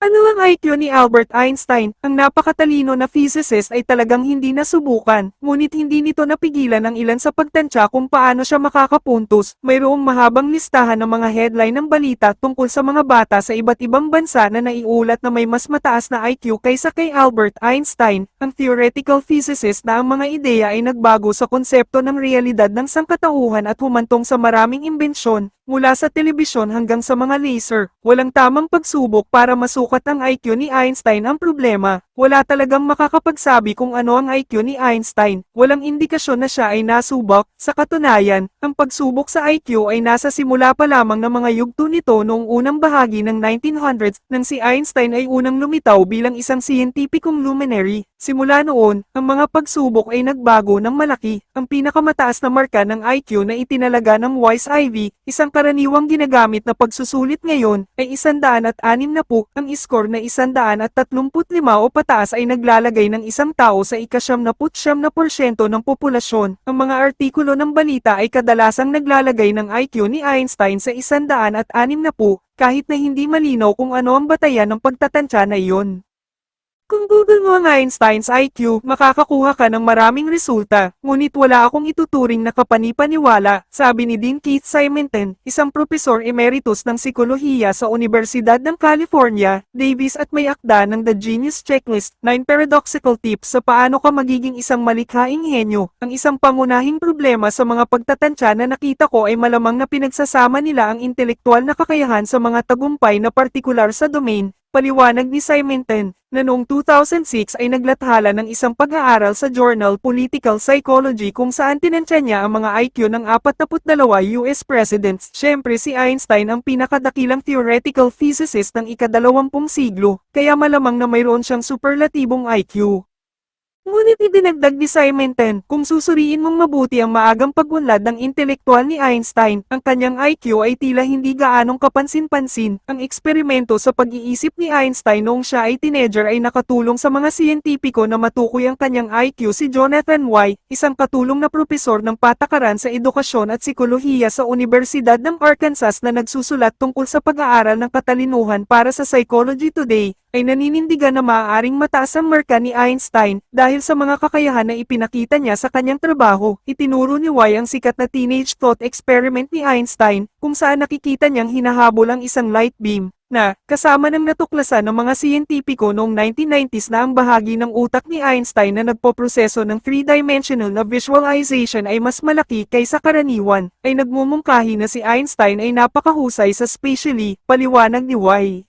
Ano ang IQ ni Albert Einstein? Ang napakatalino na physicist ay talagang hindi nasubukan, ngunit hindi nito napigilan ang ilan sa pagtansya kung paano siya makakapuntos. Mayroong mahabang listahan ng mga headline ng balita tungkol sa mga bata sa iba't ibang bansa na naiulat na may mas mataas na IQ kaysa kay Albert Einstein, ang theoretical physicist na ang mga ideya ay nagbago sa konsepto ng realidad ng sangkatauhan at humantong sa maraming imbensyon, mula sa telebisyon hanggang sa mga laser. Walang tamang pagsubok para masukat ang IQ ni Einstein ang problema. Wala talagang makakapagsabi kung ano ang IQ ni Einstein. Walang indikasyon na siya ay nasubok. Sa katunayan, ang pagsubok sa IQ ay nasa simula pa lamang ng mga yugto nito noong unang bahagi ng 1900s nang si Einstein ay unang lumitaw bilang isang siyentipikong luminary. Simula noon, ang mga pagsubok ay nagbago ng malaki. Ang pinakamataas na marka ng IQ na itinalaga ng Wise Ivy, isang karaniwang ginagamit na pagsusulit ngayon, ay 106 na po. Ang score na 135 o pataas ay naglalagay ng isang tao sa ikasyam na putsyam na porsyento ng populasyon. Ang mga artikulo ng balita ay kadalasang naglalagay ng IQ ni Einstein sa 106 na po, kahit na hindi malinaw kung ano ang batayan ng pagtatansya na iyon. Kung Google mo ang Einstein's IQ, makakakuha ka ng maraming resulta, ngunit wala akong ituturing na kapanipaniwala, sabi ni Dean Keith Simonton, isang propesor emeritus ng psikolohiya sa Universidad ng California, Davis at may akda ng The Genius Checklist, 9 paradoxical tips sa paano ka magiging isang malikhaing henyo. Ang isang pangunahing problema sa mga pagtatansya na nakita ko ay malamang na pinagsasama nila ang intelektual na kakayahan sa mga tagumpay na partikular sa domain, Paliwanag ni Simonton, na noong 2006 ay naglathala ng isang pag-aaral sa journal Political Psychology kung saan tinansya niya ang mga IQ ng 42 US presidents. Siyempre si Einstein ang pinakadakilang theoretical physicist ng ikadalawampung siglo, kaya malamang na mayroon siyang superlatibong IQ. Ngunit idinagdag ni Simonton, kung susuriin mong mabuti ang maagang pagunlad ng intelektual ni Einstein, ang kanyang IQ ay tila hindi gaanong kapansin-pansin. Ang eksperimento sa pag-iisip ni Einstein noong siya ay teenager ay nakatulong sa mga siyentipiko na matukoy ang kanyang IQ si Jonathan Y., isang katulong na propesor ng patakaran sa edukasyon at sikolohiya sa Universidad ng Arkansas na nagsusulat tungkol sa pag-aaral ng katalinuhan para sa Psychology Today, ay naninindigan na maaaring mataas ang marka ni Einstein dahil sa mga kakayahan na ipinakita niya sa kanyang trabaho. Itinuro ni Y ang sikat na teenage thought experiment ni Einstein kung saan nakikita niyang hinahabol ang isang light beam na, kasama ng natuklasan ng mga siyentipiko noong 1990s na ang bahagi ng utak ni Einstein na nagpoproseso ng three-dimensional na visualization ay mas malaki kaysa karaniwan, ay nagmumungkahi na si Einstein ay napakahusay sa spatially, paliwanag ni Y.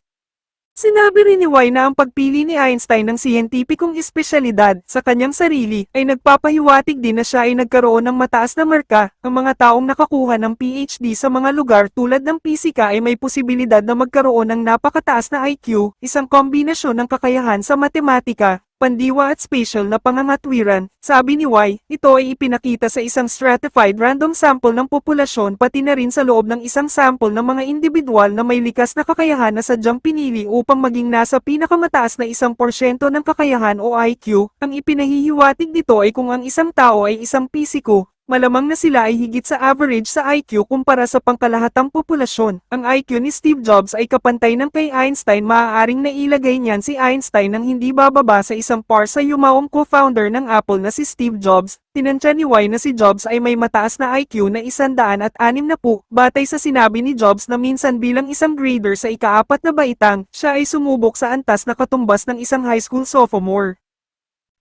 Sinabi rin ni Y na ang pagpili ni Einstein ng siyentipikong espesyalidad sa kanyang sarili ay nagpapahiwatig din na siya ay nagkaroon ng mataas na marka. Ang mga taong nakakuha ng PhD sa mga lugar tulad ng pisika ay may posibilidad na magkaroon ng napakataas na IQ, isang kombinasyon ng kakayahan sa matematika, pandiwa at spatial na pangangatwiran, sabi ni Y, ito ay ipinakita sa isang stratified random sample ng populasyon pati na rin sa loob ng isang sample ng mga individual na may likas na kakayahan na sadyang pinili upang maging nasa pinakamataas na isang porsyento ng kakayahan o IQ, ang ipinahihiwatig dito ay kung ang isang tao ay isang pisiko, malamang na sila ay higit sa average sa IQ kumpara sa pangkalahatang populasyon. Ang IQ ni Steve Jobs ay kapantay ng kay Einstein maaaring nailagay niyan si Einstein ng hindi bababa sa isang par sa yumaong co-founder ng Apple na si Steve Jobs. Tinansya ni Y na si Jobs ay may mataas na IQ na isandaan at anim na po, batay sa sinabi ni Jobs na minsan bilang isang grader sa ikaapat na baitang, siya ay sumubok sa antas na katumbas ng isang high school sophomore.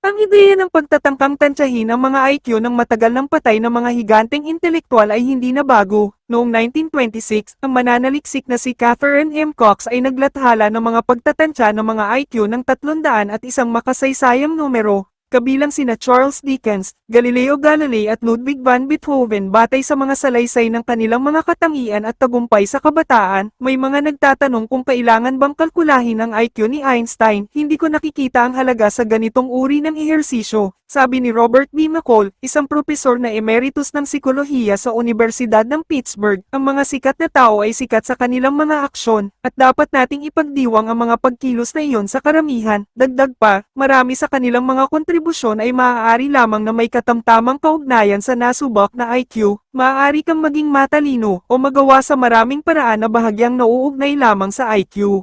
Ang ideya ng pagtatangkang tansyahin ang mga IQ ng matagal ng patay ng mga higanteng intelektual ay hindi na bago. Noong 1926, ang mananaliksik na si Catherine M. Cox ay naglathala ng mga pagtatansya ng mga IQ ng 300 at isang makasaysayang numero. Kabilang sina Charles Dickens, Galileo Galilei at Ludwig van Beethoven batay sa mga salaysay ng kanilang mga katangian at tagumpay sa kabataan, may mga nagtatanong kung kailangan bang kalkulahin ang IQ ni Einstein, hindi ko nakikita ang halaga sa ganitong uri ng ehersisyo, sabi ni Robert B. McCall, isang propesor na emeritus ng psikolohiya sa Universidad ng Pittsburgh, ang mga sikat na tao ay sikat sa kanilang mga aksyon, at dapat nating ipagdiwang ang mga pagkilos na iyon sa karamihan, dagdag pa, marami sa kanilang mga kontribusyon ay maaari lamang na may katamtamang kaugnayan sa nasubak na IQ, maaari kang maging matalino o magawa sa maraming paraan na bahagyang nauugnay lamang sa IQ.